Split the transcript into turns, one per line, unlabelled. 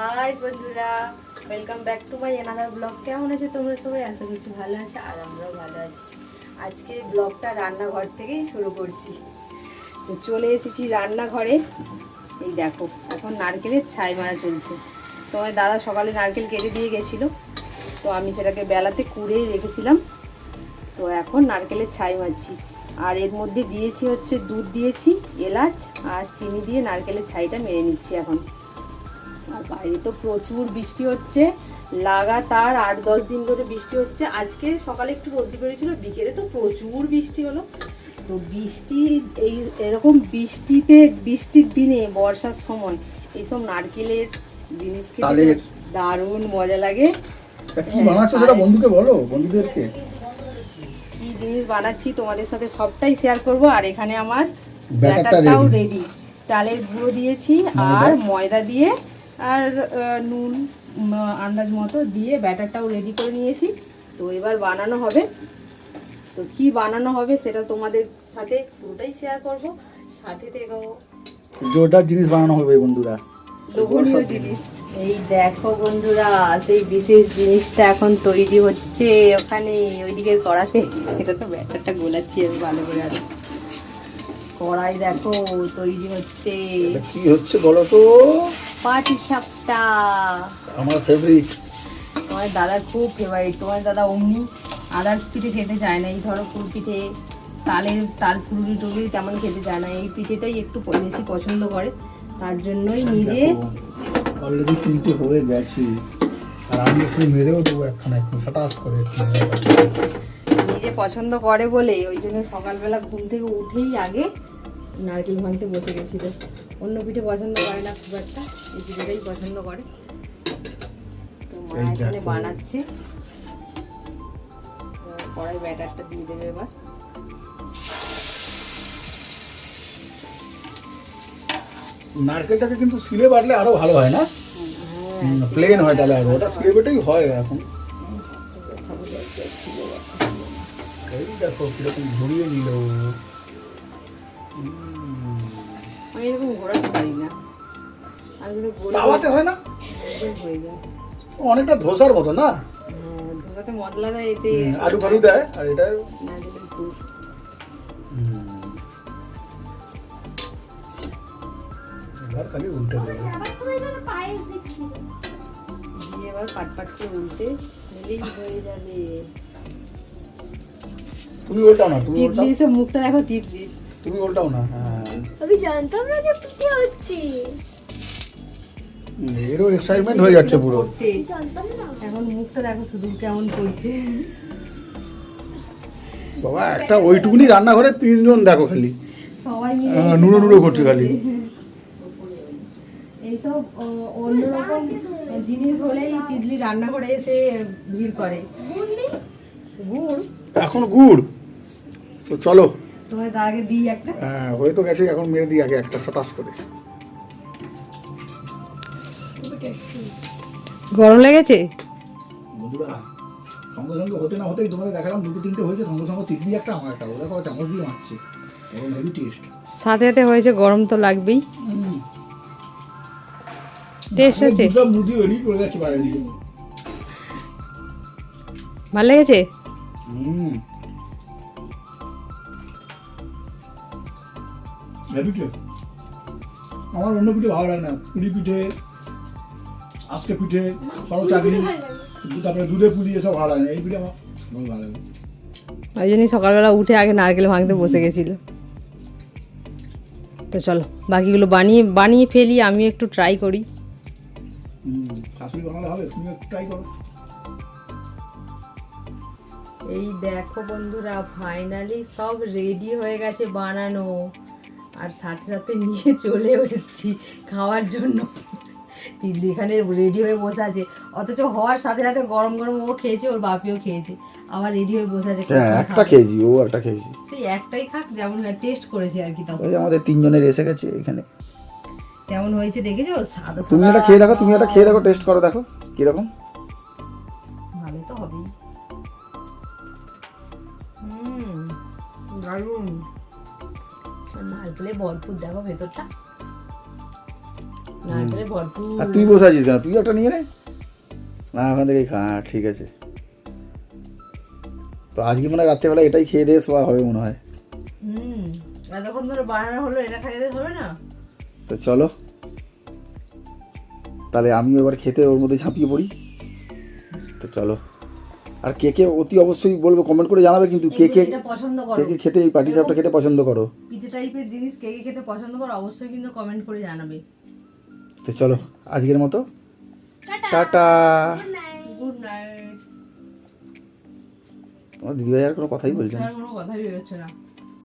High বন্ধুরা welcome back to my another blog কেমন আছে তোমরা সবাই? আশা করছি ভালো আছে আর আমরাও ভালো আছি। আজকে ব্লগটা রান্নাঘর থেকেই শুরু করছি। তো চলে এসেছি রান্নাঘরে। এই দেখো, এখন নারকেলের ছাই মারা চলছে। তোমার দাদা সকালে নারকেল কেটে দিয়ে গেছিল। তো আমি সেটাকে বেলাতে কুড়েই রেখেছিলাম। তো এখন নারকেলের ছাই মারছি। আর এর মধ্যে দিয়েছি হচ্ছে দুধ দিয়েছি, এলাচ আর চিনি দিয়ে নারকেলের ছাইটা মেরে নিচ্ছি এখন। বাইরে তো প্রচুর বৃষ্টি হচ্ছে। লাগাতার আট দশ দিন ধরে বৃষ্টি হচ্ছে। আজকে সকালে একটু রোদ্দি বেরিয়েছিল বিকেলে তো প্রচুর বৃষ্টি হলো। তো বৃষ্টি এই এরকম বৃষ্টিতে বৃষ্টির দিনে বর্ষার সময় এইসব নারকেলের জিনিস খেতে দারুণ মজা লাগে।
কি বানাচ্ছো সেটা বন্ধুকে বলো বন্ধুদেরকে।
কি জিনিস বানাচ্ছি তোমাদের সাথে সবটাই শেয়ার করব। আর এখানে আমার ব্যাটারটাও রেডি চালের গুঁড়ো দিয়েছি আর ময়দা দিয়ে আর নুন আন্দাজ মতো দিয়ে ব্যাটারটাও রেডি করে নিয়েছি। তো এবার বানানো হবে। তো কি বানানো হবে সেটা তোমাদের সাথে পুরোটাই শেয়ার করব। সাথে থেকেও
জোরদার জিনিস বানানো হবে বন্ধুরা।
লোভনীয় জিনিস। এই দেখো বন্ধুরা সেই বিশেষ জিনিসটা এখন তৈরি হচ্ছে ওখানে ওইদিকে কড়াতে। এটা তো ব্যাটারটা গোলাচ্ছি আমি ভালো করে আর। কড়াই দেখো তৈরি হচ্ছে।
কি হচ্ছে বলো তো?
পাটি সাপটা।
আমার ফেভারিট
তোমার দাদার খুব ফেভারিট তোমার দাদা অমনি আদার্স পিঠে খেতে চায় না। এই ধরো ফুল পিঠে তালের তাল ফুলুরি টুলুরি তেমন খেতে চায় না। এই পিঠেটাই একটু বেশি পছন্দ করে। তার জন্যই নিজে
অলরেডি তিনটে হয়ে গেছে। আর আমি একটু মেরেও দেবো একখানা একটু সাটাস করে
নিজে পছন্দ করে বলে। ওই জন্য সকালবেলা ঘুম থেকে উঠেই আগে নারকেল ভাঙতে বসে গেছিল অন্য পিঠে পছন্দ করে না খুব একটা। এই পছন্দ করে। তো মা এখানে বানাচ্ছে। কড়াই ব্যাটারটা দিয়ে দেবে এবার।
নারকেলটাকে কিন্তু সিলে বাটলে আরও ভালো হয় না? প্লেন হয় তাহলে আরও। ওটা সিলে বেটেই হয় এখন। এই দেখো কীরকম ঘুরিয়ে নিল।
আমি এরকম ঘোরাতে পারি না।
তাওয়াতে হয় না?
হয়ে যায়।
অনেকটা ধোসার মতো না?
হ্যাঁ, ধোসাতে মশলা দেয় এতে।
আলু ফালু দেয় আর এটা এবার খালি উল্টে দেবে।
দিয়ে এবার পাট পাট করে উল্টে হয়ে যাবে।
তুমি উল্টাও না তুমি
তিতলি মুখটা দেখো তিতলি
তুমি উল্টাও না হ্যাঁ।
আমি জানতাম না যে পিঠে হচ্ছে
হুম, এরও এক্সাইটমেন্ট হয়ে যাচ্ছে পুরো।
এখন মুখটা দেখো শুধু কেমন করছে।
বাবা একটা ওইটুকুনি রান্নাঘরে তিনজন দেখো খালি।
সবাই
নুড়ো নুড়ো করছে খালি।
এইসব অন্যরকম জিনিস হলেই তিতলি রান্না করে এসে ভিড় করে। গুড়?
এখন গুড়। তো চলো।
তোমার আগে দিই একটা?
হ্যাঁ হয়ে তো গেছে এখন মেরে দিই আগে একটা সটাস করে।
গরম লেগেছে?
বন্ধুরা সঙ্গে সঙ্গে হতে না হতেই তোমাদের দেখালাম দুটো তিনটে হয়েছে সঙ্গে সঙ্গে তিতলি একটা আমার একটা। ও দেখো চামচ দিয়ে মারছে এখন হেভি টেস্ট
সাথে সাথে হয়েছে গরম তো লাগবেই। টেস্ট আছে
মুদি বেরিয়ে পড়ে যাচ্ছে বাইরে দিকে।
ভালো লেগেছে?
হুম। হেভি টেস্ট আমার অন্য পিঠে ভালো লাগে না। পুরি পিঠে আজকে পিঠে সরো চাটনি তারপরে দুধে পুলি এসব ভালো লাগে এই পিঠে আমার ভালো লাগে।
ওই জন্যই সকালবেলা উঠে আগে নারকেল ভাঙতে বসে গেছিল। তো চলো বাকিগুলো বানিয়ে বানিয়ে ফেলি আমি একটু ট্রাই করি।
হুম শাশুড়ি বানালে হবে তুমি একটু ট্রাই করো।
এই দেখো বন্ধুরা ফাইনালি সব রেডি হয়ে গেছে বানানো। আর সাথে সাথে নিয়ে চলে এসেছি খাওয়ার জন্য। দিদি এখানে রেডি হয়ে বসে আছে। অথচ হওয়ার সাথে সাথে গরম গরম ও খেয়েছে ওর বাপিও খেয়েছে। আবার রেডি হয়ে বসে আছে।
হ্যাঁ একটা খেয়েছি ও একটা খেয়েছি।
সেই একটাই খাক যেমন টেস্ট করেছে আর কি তখন।
আমাদের তিনজনের এসে গেছে এখানে।
কেমন হয়েছে দেখেছ? সাদা
তুমি এটা খেয়ে দেখো তুমি এটা খেয়ে দেখো টেস্ট করো দেখো কীরকম।
ভালো তো হবেই। হুম দারুণ। নারকেলে ভরপুর দেখো ভেতরটা। নারকেলে ভরপুর।
আর তুই বসে আছিস কেন? তুই একটা নিয়ে নে। না ওখান থেকে খা ঠিক আছে। তো আজকে মনে হয় রাত্রেবেলা এটাই খেয়ে দিয়ে শোয়া হবে মনে হয়।
হুম এতক্ষণ ধরে বানানো হলো এটা খাইতে হবে না?
তো চলো। তাহলে আমিও এবার খেতে ওর মধ্যে ঝাঁপিয়ে পড়ি। তো চলো। আর কে কে অতি অবশ্যই বলবে কমেন্ট করে জানাবে কিন্তু কে কে
পছন্দ
কে
করো।
কে খেতে এই পাটি সাপটা খেতে পছন্দ করো।
পিঠে টাইপের জিনিস কে কে খেতে পছন্দ করো অবশ্যই কিন্তু কমেন্ট করে জানাবে।
তো চলো আজকের মতো।
টাটা। গুড নাইট
তোমার দিদিভাই আর কোনো কথাই বলছে না।
কোনো কথাই বেরোচ্ছে না।